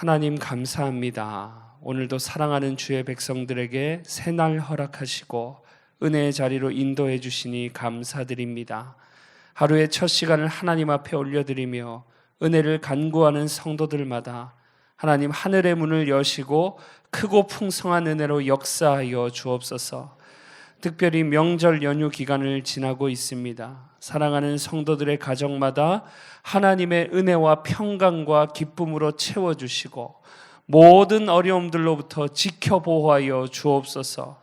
하나님 감사합니다. 오늘도 사랑하는 주의 백성들에게 새날 허락하시고 은혜의 자리로 인도해 주시니 감사드립니다. 하루의 첫 시간을 하나님 앞에 올려드리며 은혜를 간구하는 성도들마다 하나님 하늘의 문을 여시고 크고 풍성한 은혜로 역사하여 주옵소서. 특별히 명절 연휴 기간을 지나고 있습니다. 사랑하는 성도들의 가정마다 하나님의 은혜와 평강과 기쁨으로 채워주시고 모든 어려움들로부터 지켜 보호하여 주옵소서.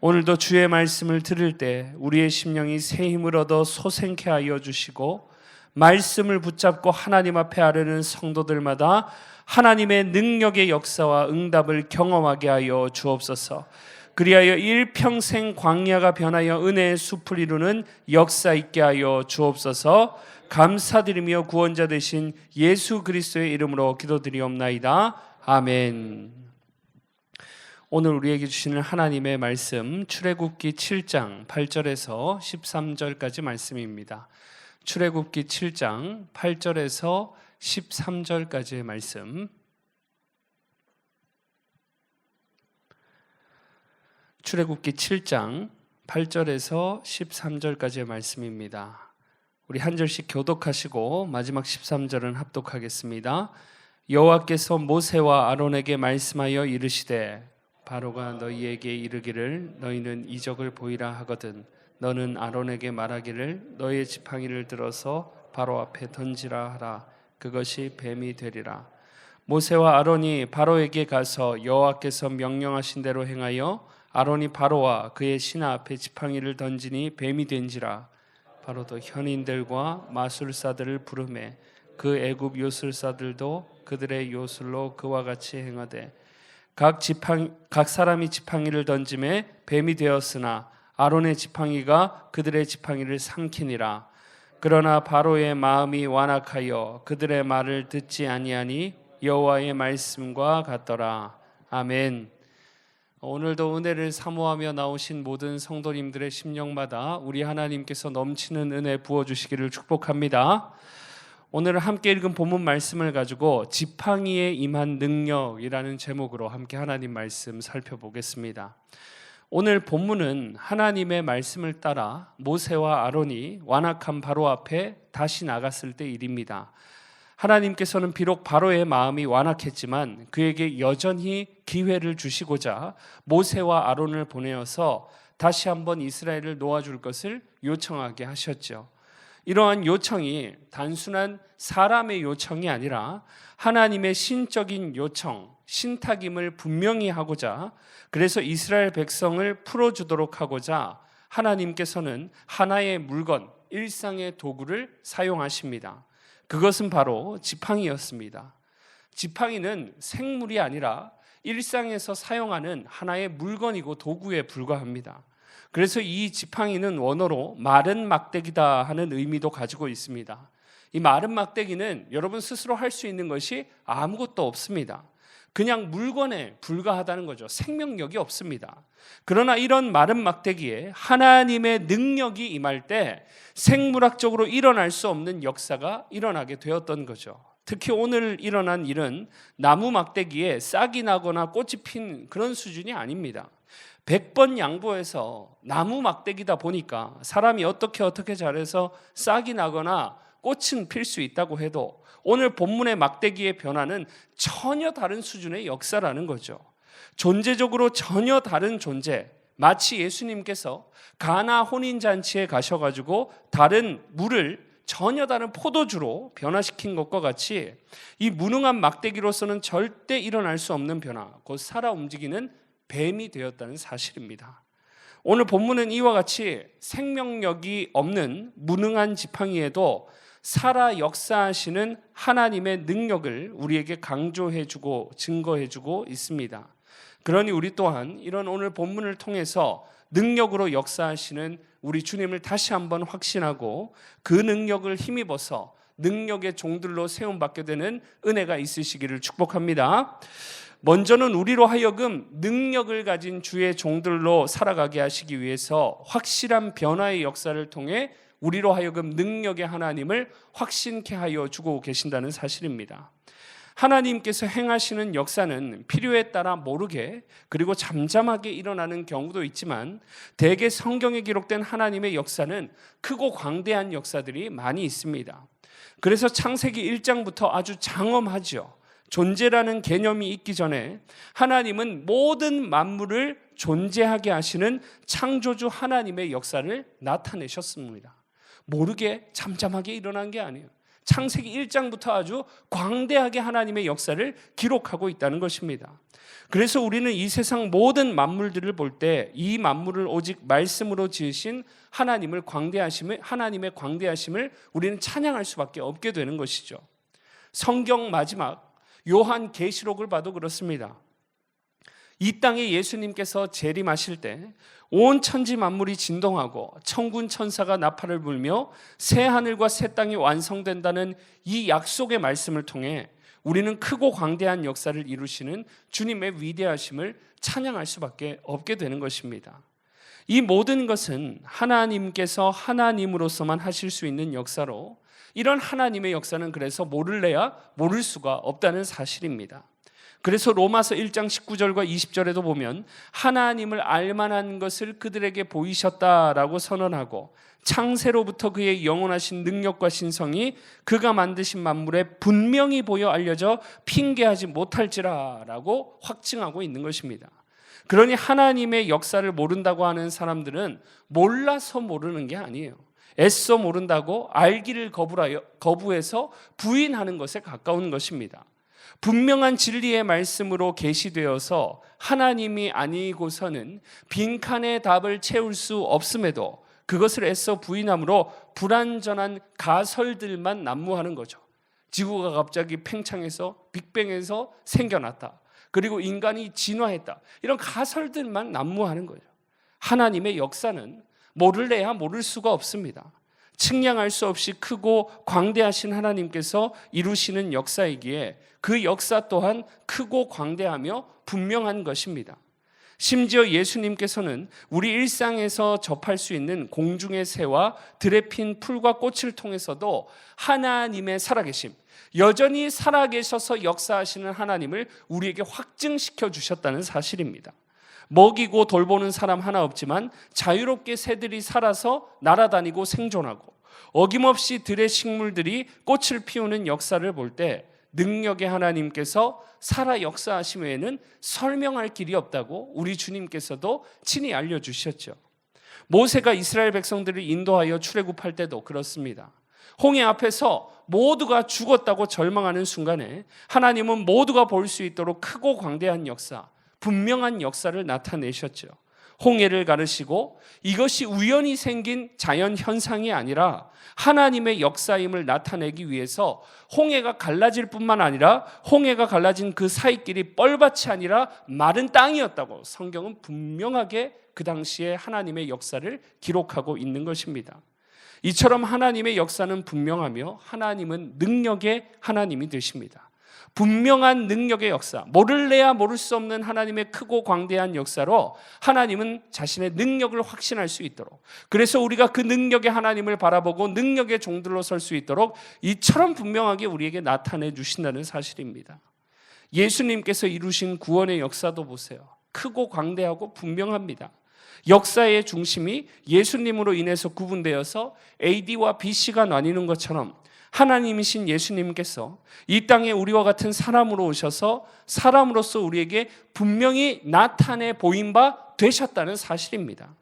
오늘도 주의 말씀을 들을 때 우리의 심령이 새 힘을 얻어 소생케 하여 주시고 말씀을 붙잡고 하나님 앞에 아르는 성도들마다 하나님의 능력의 역사와 응답을 경험하게 하여 주옵소서. 그리하여 일평생 광야가 변하여 은혜의 숲을 이루는 역사 있게 하여 주옵소서. 감사드리며 구원자 되신 예수 그리스도의 이름으로 기도드리옵나이다. 아멘. 오늘 우리에게 주시는 하나님의 말씀 출애굽기 7장 8절에서 13절까지 말씀입니다. 출애굽기 7장 8절에서 13절까지의 말씀. 출애굽기 7장 8절에서 13절까지의 말씀입니다. 우리 한 절씩 교독하시고 마지막 13절은 합독하겠습니다. 여호와께서 모세와 아론에게 말씀하여 이르시되 바로가 너희에게 이르기를 너희는 이적을 보이라 하거든 너는 아론에게 말하기를 너의 지팡이를 들어서 바로 앞에 던지라 하라 그것이 뱀이 되리라 모세와 아론이 바로에게 가서 여호와께서 명령하신 대로 행하여 아론이 바로와 그의 신하 앞에 지팡이를 던지니 뱀이 된지라. 바로도 현인들과 마술사들을 부르매 그 애굽 요술사들도 그들의 요술로 그와 같이 행하되 각 지팡 각 사람이 지팡이를 던짐에 뱀이 되었으나 아론의 지팡이가 그들의 지팡이를 삼키니라. 그러나 바로의 마음이 완악하여 그들의 말을 듣지 아니하니 여호와의 말씀과 같더라. 아멘. 오늘도 은혜를 사모하며 나오신 모든 성도님들의 심령마다 우리 하나님께서 넘치는 은혜 부어 주시기를 축복합니다. 오늘 함께 읽은 본문 말씀을 가지고 지팡이에 임한 능력이라는 제목으로 함께 하나님 말씀 살펴보겠습니다. 오늘 본문은 하나님의 말씀을 따라 모세와 아론이 완악한 바로 앞에 다시 나갔을 때 일입니다. 하나님께서는 비록 바로의 마음이 완악했지만 그에게 여전히 기회를 주시고자 모세와 아론을 보내어서 다시 한번 이스라엘을 놓아줄 것을 요청하게 하셨죠. 이러한 요청이 단순한 사람의 요청이 아니라 하나님의 신적인 요청, 신탁임을 분명히 하고자 그래서 이스라엘 백성을 풀어주도록 하고자 하나님께서는 하나의 물건, 일상의 도구를 사용하십니다. 그것은 바로 지팡이였습니다. 지팡이는 생물이 아니라 일상에서 사용하는 하나의 물건이고 도구에 불과합니다. 그래서 이 지팡이는 원어로 마른 막대기다 하는 의미도 가지고 있습니다. 이 마른 막대기는 여러분 스스로 할 수 있는 것이 아무것도 없습니다. 그냥 물건에 불과하다는 거죠. 생명력이 없습니다. 그러나 이런 마른 막대기에 하나님의 능력이 임할 때 생물학적으로 일어날 수 없는 역사가 일어나게 되었던 거죠. 특히 오늘 일어난 일은 나무 막대기에 싹이 나거나 꽃이 핀 그런 수준이 아닙니다. 100번 양보해서 나무 막대기다 보니까 사람이 어떻게 어떻게 잘해서 싹이 나거나 꽃은 필 수 있다고 해도 오늘 본문의 막대기의 변화는 전혀 다른 수준의 역사라는 거죠. 존재적으로 전혀 다른 존재. 마치 예수님께서 가나 혼인 잔치에 가셔 가지고 다른 물을 전혀 다른 포도주로 변화시킨 것과 같이 이 무능한 막대기로서는 절대 일어날 수 없는 변화, 곧 살아 움직이는 뱀이 되었다는 사실입니다. 오늘 본문은 이와 같이 생명력이 없는 무능한 지팡이에도 살아 역사하시는 하나님의 능력을 우리에게 강조해주고 증거해주고 있습니다. 그러니 우리 또한 이런 오늘 본문을 통해서 능력으로 역사하시는 우리 주님을 다시 한번 확신하고 그 능력을 힘입어서 능력의 종들로 세움받게 되는 은혜가 있으시기를 축복합니다. 먼저는 우리로 하여금 능력을 가진 주의 종들로 살아가게 하시기 위해서 확실한 변화의 역사를 통해 우리로 하여금 능력의 하나님을 확신케 하여 주고 계신다는 사실입니다. 하나님께서 행하시는 역사는 필요에 따라 모르게 그리고 잠잠하게 일어나는 경우도 있지만 대개 성경에 기록된 하나님의 역사는 크고 광대한 역사들이 많이 있습니다. 그래서 창세기 1장부터 아주 장엄하죠. 존재라는 개념이 있기 전에 하나님은 모든 만물을 존재하게 하시는 창조주 하나님의 역사를 나타내셨습니다. 모르게 잠잠하게 일어난 게 아니에요. 창세기 1장부터 아주 광대하게 하나님의 역사를 기록하고 있다는 것입니다. 그래서 우리는 이 세상 모든 만물들을 볼 때 이 만물을 오직 말씀으로 지으신 하나님을 광대하심을 하나님의 광대하심을 우리는 찬양할 수밖에 없게 되는 것이죠. 성경 마지막 요한 계시록을 봐도 그렇습니다. 이 땅에 예수님께서 재림하실 때 온 천지 만물이 진동하고 천군 천사가 나팔을 불며 새 하늘과 새 땅이 완성된다는 이 약속의 말씀을 통해 우리는 크고 광대한 역사를 이루시는 주님의 위대하심을 찬양할 수밖에 없게 되는 것입니다. 이 모든 것은 하나님께서 하나님으로서만 하실 수 있는 역사로 이런 하나님의 역사는 그래서 모를래야 모를 수가 없다는 사실입니다. 그래서 로마서 1장 19절과 20절에도 보면 하나님을 알만한 것을 그들에게 보이셨다라고 선언하고 창세로부터 그의 영원하신 능력과 신성이 그가 만드신 만물에 분명히 보여 알려져 핑계하지 못할지라라고 확증하고 있는 것입니다. 그러니 하나님의 역사를 모른다고 하는 사람들은 몰라서 모르는 게 아니에요. 애써 모른다고 알기를 거부하여, 거부해서 부인하는 것에 가까운 것입니다. 분명한 진리의 말씀으로 계시되어서 하나님이 아니고서는 빈칸의 답을 채울 수 없음에도 그것을 애써 부인함으로 불완전한 가설들만 난무하는 거죠. 지구가 갑자기 팽창해서 빅뱅에서 생겨났다. 그리고 인간이 진화했다. 이런 가설들만 난무하는 거죠. 하나님의 역사는 모를래야 모를 수가 없습니다. 측량할 수 없이 크고 광대하신 하나님께서 이루시는 역사이기에 그 역사 또한 크고 광대하며 분명한 것입니다. 심지어 예수님께서는 우리 일상에서 접할 수 있는 공중의 새와 들에 핀 풀과 꽃을 통해서도 하나님의 살아계심, 여전히 살아계셔서 역사하시는 하나님을 우리에게 확증시켜 주셨다는 사실입니다. 먹이고 돌보는 사람 하나 없지만 자유롭게 새들이 살아서 날아다니고 생존하고 어김없이 들의 식물들이 꽃을 피우는 역사를 볼 때 능력의 하나님께서 살아 역사하심 외에는 설명할 길이 없다고 우리 주님께서도 친히 알려주셨죠. 모세가 이스라엘 백성들을 인도하여 출애굽할 때도 그렇습니다. 홍해 앞에서 모두가 죽었다고 절망하는 순간에 하나님은 모두가 볼 수 있도록 크고 광대한 역사, 분명한 역사를 나타내셨죠. 홍해를 가르시고 이것이 우연히 생긴 자연 현상이 아니라 하나님의 역사임을 나타내기 위해서 홍해가 갈라질 뿐만 아니라 홍해가 갈라진 그 사이길이 뻘밭이 아니라 마른 땅이었다고 성경은 분명하게 그 당시에 하나님의 역사를 기록하고 있는 것입니다. 이처럼 하나님의 역사는 분명하며 하나님은 능력의 하나님이 되십니다. 분명한 능력의 역사, 모를래야 모를 수 없는 하나님의 크고 광대한 역사로 하나님은 자신의 능력을 확신할 수 있도록 그래서 우리가 그 능력의 하나님을 바라보고 능력의 종들로 설 수 있도록 이처럼 분명하게 우리에게 나타내 주신다는 사실입니다. 예수님께서 이루신 구원의 역사도 보세요. 크고 광대하고 분명합니다. 역사의 중심이 예수님으로 인해서 구분되어서 AD와 BC가 나뉘는 것처럼 하나님이신 예수님께서 이 땅에 우리와 같은 사람으로 오셔서 사람으로서 우리에게 분명히 나타내 보인 바 되셨다는 사실입니다.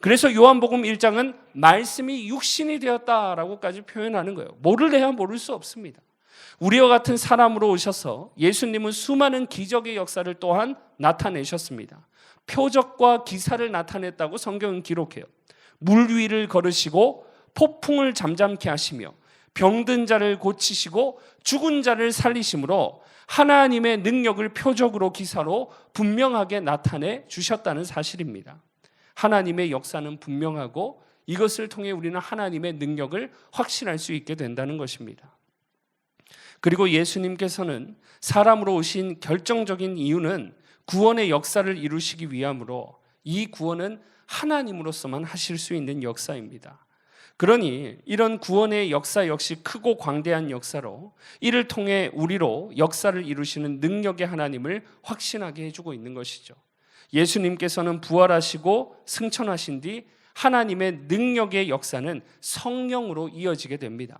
그래서 요한복음 1장은 말씀이 육신이 되었다라고까지 표현하는 거예요. 모를래야 모를 수 없습니다. 우리와 같은 사람으로 오셔서 예수님은 수많은 기적의 역사를 또한 나타내셨습니다. 표적과 기사를 나타냈다고 성경은 기록해요. 물 위를 걸으시고 폭풍을 잠잠케 하시며 병든 자를 고치시고 죽은 자를 살리심으로 하나님의 능력을 표적으로 기사로 분명하게 나타내 주셨다는 사실입니다. 하나님의 역사는 분명하고 이것을 통해 우리는 하나님의 능력을 확신할 수 있게 된다는 것입니다. 그리고 예수님께서는 사람으로 오신 결정적인 이유는 구원의 역사를 이루시기 위함으로 이 구원은 하나님으로서만 하실 수 있는 역사입니다. 그러니 이런 구원의 역사 역시 크고 광대한 역사로 이를 통해 우리로 역사를 이루시는 능력의 하나님을 확신하게 해주고 있는 것이죠. 예수님께서는 부활하시고 승천하신 뒤 하나님의 능력의 역사는 성령으로 이어지게 됩니다.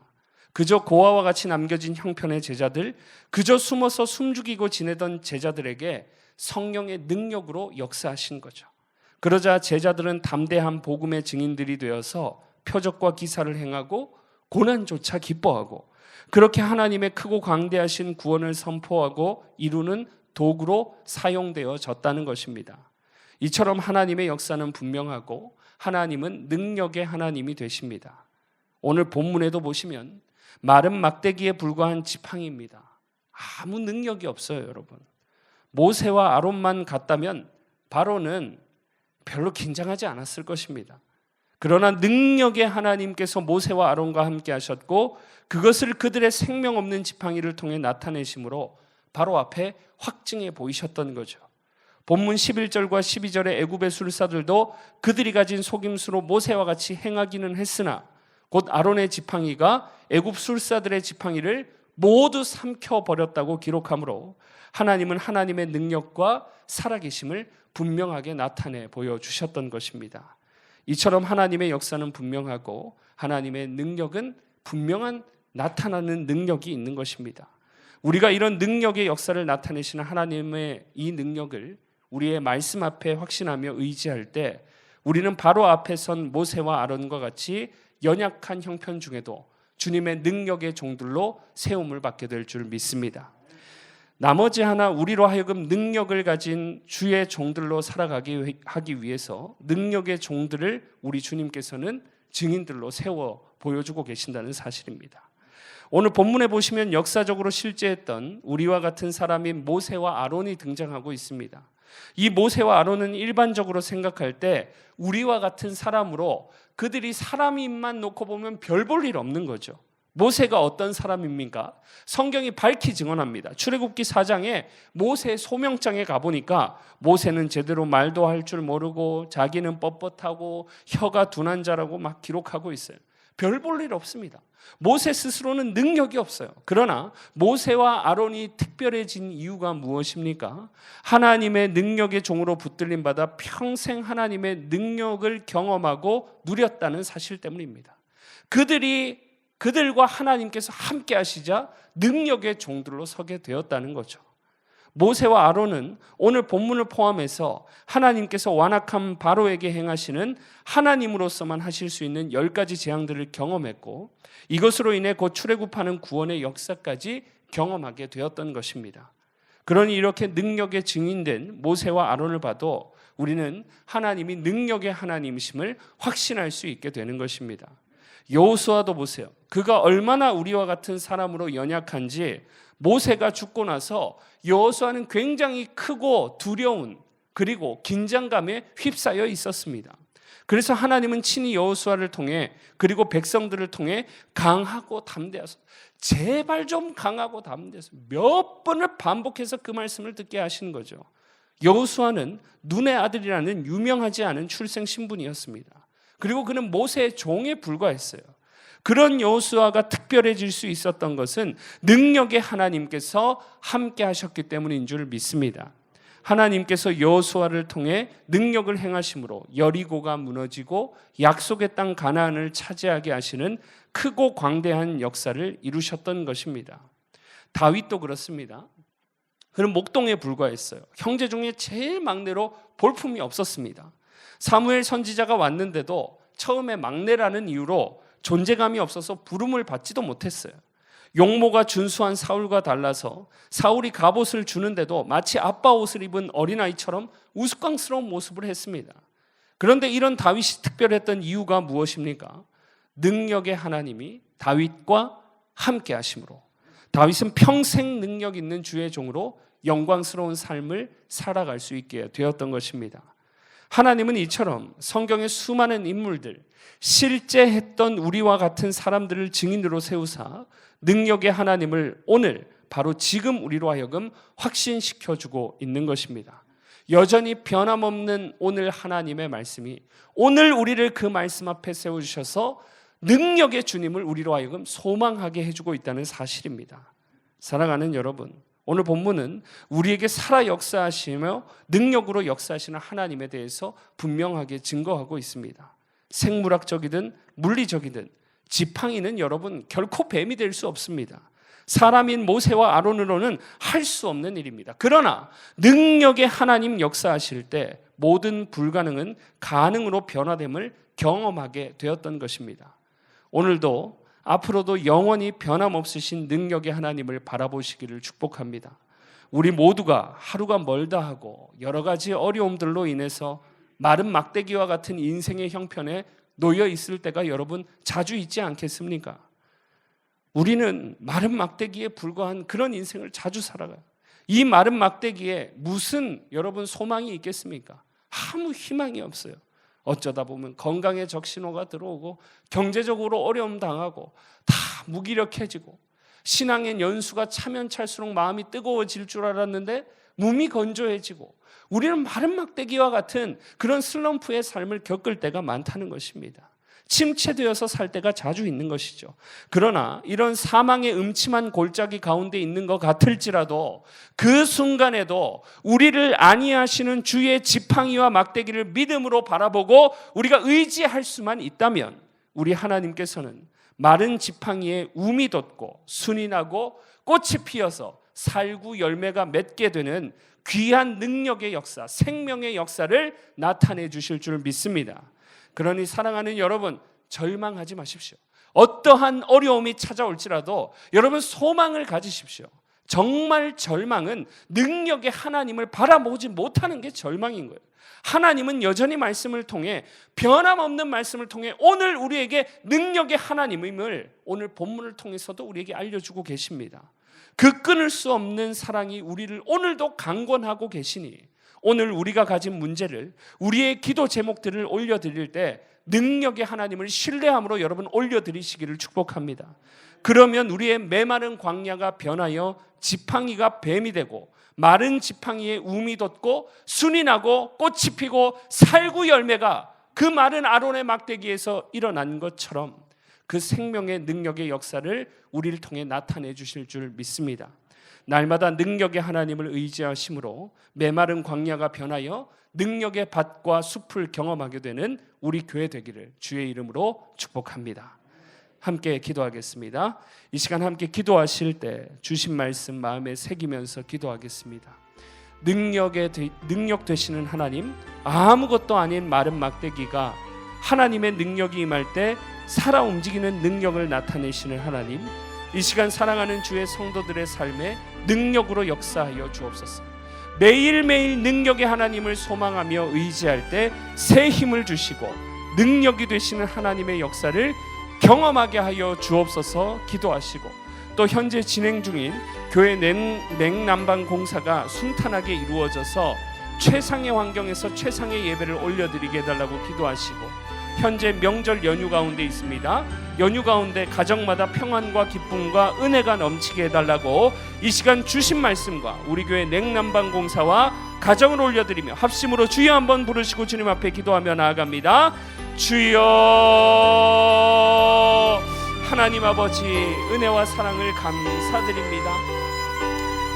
그저 고아와 같이 남겨진 형편의 제자들, 그저 숨어서 숨죽이고 지내던 제자들에게 성령의 능력으로 역사하신 거죠. 그러자 제자들은 담대한 복음의 증인들이 되어서 표적과 기사를 행하고 고난조차 기뻐하고 그렇게 하나님의 크고 광대하신 구원을 선포하고 이루는 도구로 사용되어졌다는 것입니다. 이처럼 하나님의 역사는 분명하고 하나님은 능력의 하나님이 되십니다. 오늘 본문에도 보시면 마른 막대기에 불과한 지팡이입니다. 아무 능력이 없어요, 여러분. 모세와 아론만 갔다면 바로는 별로 긴장하지 않았을 것입니다. 그러나 능력의 하나님께서 모세와 아론과 함께 하셨고 그것을 그들의 생명 없는 지팡이를 통해 나타내심으로 바로 앞에 확증해 보이셨던 거죠. 본문 11절과 12절의 애굽의 술사들도 그들이 가진 속임수로 모세와 같이 행하기는 했으나 곧 아론의 지팡이가 애굽 술사들의 지팡이를 모두 삼켜 버렸다고 기록하므로 하나님은 하나님의 능력과 살아계심을 분명하게 나타내 보여 주셨던 것입니다. 이처럼 하나님의 역사는 분명하고 하나님의 능력은 분명한 나타나는 능력이 있는 것입니다. 우리가 이런 능력의 역사를 나타내시는 하나님의 이 능력을 우리의 말씀 앞에 확신하며 의지할 때 우리는 바로 앞에 선 모세와 아론과 같이 연약한 형편 중에도 주님의 능력의 종들로 세움을 받게 될 줄 믿습니다. 나머지 하나 우리로 하여금 능력을 가진 주의 종들로 살아가기 하기 위해서 능력의 종들을 우리 주님께서는 증인들로 세워 보여주고 계신다는 사실입니다. 오늘 본문에 보시면 역사적으로 실제했던 우리와 같은 사람인 모세와 아론이 등장하고 있습니다. 이 모세와 아론은 일반적으로 생각할 때 우리와 같은 사람으로 그들이 사람임만 놓고 보면 별 볼 일 없는 거죠. 모세가 어떤 사람입니까? 성경이 밝히 증언합니다. 출애굽기 4장에 모세 소명장에 가 보니까 모세는 제대로 말도 할 줄 모르고 자기는 뻣뻣하고 혀가 둔한 자라고 막 기록하고 있어요. 별 볼 일 없습니다. 모세 스스로는 능력이 없어요. 그러나 모세와 아론이 특별해진 이유가 무엇입니까? 하나님의 능력의 종으로 붙들림 받아 평생 하나님의 능력을 경험하고 누렸다는 사실 때문입니다. 그들이 그들과 하나님께서 함께 하시자 능력의 종들로 서게 되었다는 거죠. 모세와 아론은 오늘 본문을 포함해서 하나님께서 완악한 바로에게 행하시는 하나님으로서만 하실 수 있는 열 가지 재앙들을 경험했고 이것으로 인해 곧 출애굽하는 구원의 역사까지 경험하게 되었던 것입니다. 그러니 이렇게 능력의 증인된 모세와 아론을 봐도 우리는 하나님이 능력의 하나님이심을 확신할 수 있게 되는 것입니다. 여호수아도 보세요. 그가 얼마나 우리와 같은 사람으로 연약한지 모세가 죽고 나서 여호수아는 굉장히 크고 두려운 그리고 긴장감에 휩싸여 있었습니다. 그래서 하나님은 친히 여호수아를 통해 그리고 백성들을 통해 강하고 담대해서 제발 좀 강하고 담대해서 몇 번을 반복해서 그 말씀을 듣게 하시는 거죠. 여호수아는 눈의 아들이라는 유명하지 않은 출생 신분이었습니다. 그리고 그는 모세의 종에 불과했어요. 그런 여호수아가 특별해질 수 있었던 것은 능력의 하나님께서 함께 하셨기 때문인 줄 믿습니다. 하나님께서 여호수아를 통해 능력을 행하심으로 여리고가 무너지고 약속의 땅 가나안을 차지하게 하시는 크고 광대한 역사를 이루셨던 것입니다. 다윗도 그렇습니다. 그는 목동에 불과했어요. 형제 중에 제일 막내로 볼품이 없었습니다. 사무엘 선지자가 왔는데도 처음에 막내라는 이유로 존재감이 없어서 부름을 받지도 못했어요. 용모가 준수한 사울과 달라서 사울이 갑옷을 주는데도 마치 아빠 옷을 입은 어린아이처럼 우스꽝스러운 모습을 했습니다. 그런데 이런 다윗이 특별했던 이유가 무엇입니까? 능력의 하나님이 다윗과 함께 하심으로 다윗은 평생 능력 있는 주의 종으로 영광스러운 삶을 살아갈 수 있게 되었던 것입니다. 하나님은 이처럼 성경의 수많은 인물들, 실제 했던 우리와 같은 사람들을 증인으로 세우사 능력의 하나님을 오늘 바로 지금 우리로 하여금 확신시켜 주고 있는 것입니다. 여전히 변함없는 오늘 하나님의 말씀이 오늘 우리를 그 말씀 앞에 세워 주셔서 능력의 주님을 우리로 하여금 소망하게 해 주고 있다는 사실입니다. 사랑하는 여러분, 오늘 본문은 우리에게 살아 역사하시며 능력으로 역사하시는 하나님에 대해서 분명하게 증거하고 있습니다. 생물학적이든 물리적이든 지팡이는 여러분 결코 뱀이 될 수 없습니다. 사람인 모세와 아론으로는 할 수 없는 일입니다. 그러나 능력의 하나님 역사하실 때 모든 불가능은 가능으로 변화됨을 경험하게 되었던 것입니다. 오늘도 앞으로도 영원히 변함없으신 능력의 하나님을 바라보시기를 축복합니다. 우리 모두가 하루가 멀다 하고 여러 가지 어려움들로 인해서 마른 막대기와 같은 인생의 형편에 놓여 있을 때가 여러분 자주 있지 않겠습니까? 우리는 마른 막대기에 불과한 그런 인생을 자주 살아가요. 이 마른 막대기에 무슨 여러분 소망이 있겠습니까? 아무 희망이 없어요. 어쩌다 보면 건강에 적신호가 들어오고 경제적으로 어려움 당하고 다 무기력해지고 신앙의 연수가 차면 찰수록 마음이 뜨거워질 줄 알았는데 몸이 건조해지고 우리는 마른 막대기와 같은 그런 슬럼프의 삶을 겪을 때가 많다는 것입니다. 침체되어서 살 때가 자주 있는 것이죠. 그러나 이런 사망의 음침한 골짜기 가운데 있는 것 같을지라도 그 순간에도 우리를 안위하시는 주의 지팡이와 막대기를 믿음으로 바라보고 우리가 의지할 수만 있다면 우리 하나님께서는 마른 지팡이에 움이 돋고 순이 나고 꽃이 피어서 살구 열매가 맺게 되는 귀한 능력의 역사, 생명의 역사를 나타내 주실 줄 믿습니다. 그러니 사랑하는 여러분 절망하지 마십시오. 어떠한 어려움이 찾아올지라도 여러분 소망을 가지십시오. 정말 절망은 능력의 하나님을 바라보지 못하는 게 절망인 거예요. 하나님은 여전히 말씀을 통해 변함없는 말씀을 통해 오늘 우리에게 능력의 하나님임을 오늘 본문을 통해서도 우리에게 알려주고 계십니다. 그 끊을 수 없는 사랑이 우리를 오늘도 강권하고 계시니 오늘 우리가 가진 문제를 우리의 기도 제목들을 올려드릴 때 능력의 하나님을 신뢰함으로 여러분 올려드리시기를 축복합니다. 그러면 우리의 메마른 광야가 변하여 지팡이가 뱀이 되고 마른 지팡이에 움이 돋고 순이 나고 꽃이 피고 살구 열매가 그 마른 아론의 막대기에서 일어난 것처럼 그 생명의 능력의 역사를 우리를 통해 나타내 주실 줄 믿습니다. 날마다 능력의 하나님을 의지하심으로 메마른 광야가 변하여 능력의 밭과 숲을 경험하게 되는 우리 교회 되기를 주의 이름으로 축복합니다. 함께 기도하겠습니다. 이 시간 함께 기도하실 때 주신 말씀 마음에 새기면서 기도하겠습니다. 능력의 능력 되시는 하나님, 아무것도 아닌 마른 막대기가 하나님의 능력이 임할 때 살아 움직이는 능력을 나타내시는 하나님, 이 시간 사랑하는 주의 성도들의 삶에 능력으로 역사하여 주옵소서. 매일매일 능력의 하나님을 소망하며 의지할 때 새 힘을 주시고 능력이 되시는 하나님의 역사를 경험하게 하여 주옵소서 기도하시고 또 현재 진행 중인 교회 냉, 냉난방 공사가 순탄하게 이루어져서 최상의 환경에서 최상의 예배를 올려드리게 해달라고 기도하시고 현재 명절 연휴 가운데 있습니다. 연휴 가운데 가정마다 평안과 기쁨과 은혜가 넘치게 해달라고 이 시간 주신 말씀과 우리 교회 냉난방 공사와 가정을 올려드리며 합심으로 주여 한번 부르시고 주님 앞에 기도하며 나아갑니다. 주여 하나님 아버지 은혜와 사랑을 감사드립니다.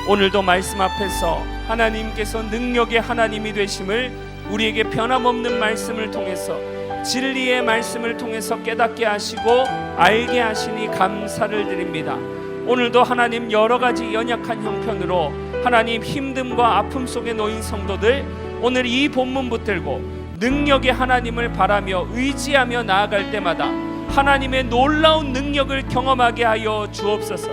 오늘도 말씀 앞에서 하나님께서 능력의 하나님이 되심을 우리에게 변함없는 말씀을 통해서 진리의 말씀을 통해서 깨닫게 하시고 알게 하시니 감사를 드립니다. 오늘도 하나님 여러 가지 연약한 형편으로 하나님 힘듦과 아픔 속에 놓인 성도들 오늘 이 본문 붙들고 능력의 하나님을 바라며 의지하며 나아갈 때마다 하나님의 놀라운 능력을 경험하게 하여 주옵소서.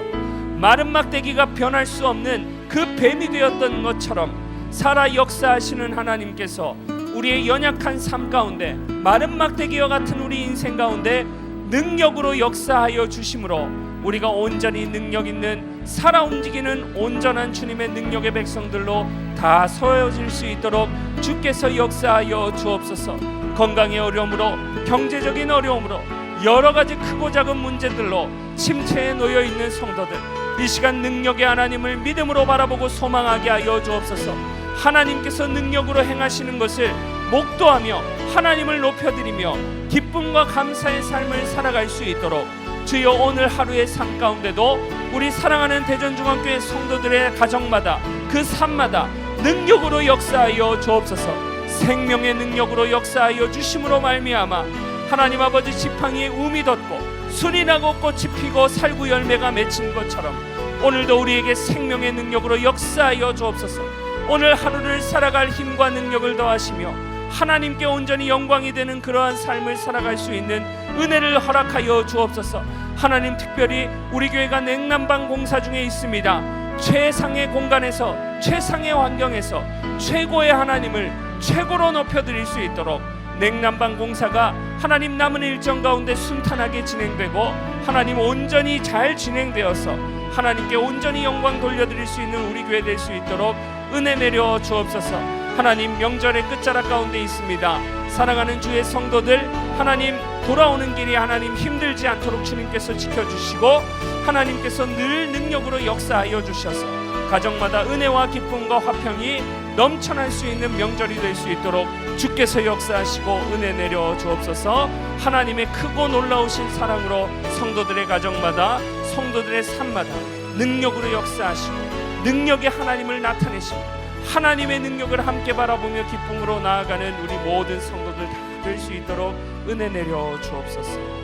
마른 막대기가 변할 수 없는 그 뱀이 되었던 것처럼 살아 역사하시는 하나님께서 우리의 연약한 삶 가운데 마른 막대기와 같은 우리 인생 가운데 능력으로 역사하여 주심으로 우리가 온전히 능력 있는 살아 움직이는 온전한 주님의 능력의 백성들로 다 서어질 수 있도록 주께서 역사하여 주옵소서. 건강의 어려움으로 경제적인 어려움으로 여러 가지 크고 작은 문제들로 침체에 놓여 있는 성도들 이 시간 능력의 하나님을 믿음으로 바라보고 소망하게 하여 주옵소서. 하나님께서 능력으로 행하시는 것을 목도하며 하나님을 높여드리며 기쁨과 감사의 삶을 살아갈 수 있도록 주여 오늘 하루의 삶 가운데도 우리 사랑하는 대전중앙교회 성도들의 가정마다 그 삶마다 능력으로 역사하여 주옵소서. 생명의 능력으로 역사하여 주심으로 말미암아 하나님 아버지 지팡이에 움이 돋고 순이 나고 꽃이 피고 살구 열매가 맺힌 것처럼 오늘도 우리에게 생명의 능력으로 역사하여 주옵소서 오늘 하루를 살아갈 힘과 능력을 더하시며 하나님께 온전히 영광이 되는 그러한 삶을 살아갈 수 있는 은혜를 허락하여 주옵소서. 하나님 특별히 우리 교회가 냉난방 공사 중에 있습니다. 최상의 공간에서 최상의 환경에서 최고의 하나님을 최고로 높여 드릴 수 있도록 냉난방 공사가 하나님 남은 일정 가운데 순탄하게 진행되고 하나님 온전히 잘 진행되어서 하나님께 온전히 영광 돌려드릴 수 있는 우리 교회 될 수 있도록 은혜 내려 주옵소서. 하나님 명절의 끝자락 가운데 있습니다. 사랑하는 주의 성도들 하나님 돌아오는 길이 하나님 힘들지 않도록 주님께서 지켜주시고 하나님께서 늘 능력으로 역사하여 주셔서 가정마다 은혜와 기쁨과 화평이 넘쳐날 수 있는 명절이 될 수 있도록 주께서 역사하시고 은혜 내려 주옵소서 하나님의 크고 놀라우신 사랑으로 성도들의 가정마다 성도들의 삶마다 능력으로 역사하시고 능력의 하나님을 나타내시고 하나님의 능력을 함께 바라보며 기쁨으로 나아가는 우리 모든 성도들 다 될 수 있도록 은혜 내려 주옵소서.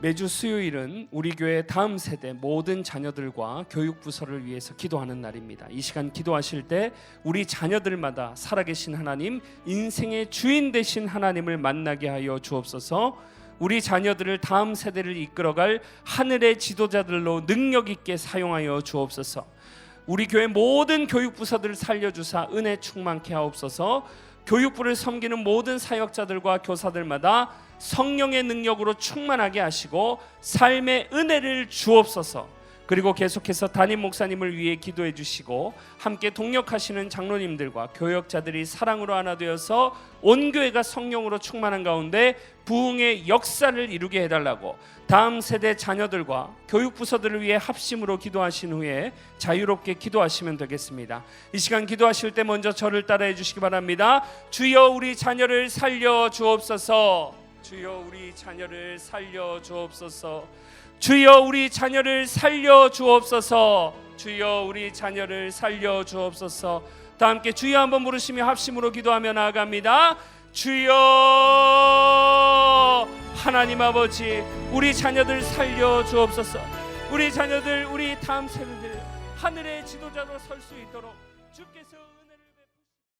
매주 수요일은 우리 교회 다음 세대 모든 자녀들과 교육 부서를 위해서 기도하는 날입니다. 이 시간 기도하실 때 우리 자녀들마다 살아계신 하나님, 인생의 주인 되신 하나님을 만나게 하여 주옵소서. 우리 자녀들을 다음 세대를 이끌어갈 하늘의 지도자들로 능력 있게 사용하여 주옵소서. 우리 교회 모든 교육 부서들을 살려주사 은혜 충만케 하옵소서. 교육부를 섬기는 모든 사역자들과 교사들마다 성령의 능력으로 충만하게 하시고 삶의 은혜를 주옵소서. 그리고 계속해서 담임 목사님을 위해 기도해 주시고 함께 동역하시는 장로님들과 교역자들이 사랑으로 하나 되어서 온 교회가 성령으로 충만한 가운데 부흥의 역사를 이루게 해달라고 다음 세대 자녀들과 교육 부서들을 위해 합심으로 기도하신 후에 자유롭게 기도하시면 되겠습니다. 이 시간 기도하실 때 먼저 저를 따라해 주시기 바랍니다. 주여 우리 자녀를 살려 주옵소서. 주여 우리 자녀를 살려 주옵소서. 주여 우리 자녀를 살려 주옵소서. 주여 우리 자녀를 살려 주옵소서. 다 함께 주여 한번 부르시며 합심으로 기도하며 나아갑니다. 주여 하나님 아버지 우리 자녀들 살려 주옵소서. 우리 자녀들 우리 다음 세대들 하늘의 지도자로 설 수 있도록 주께서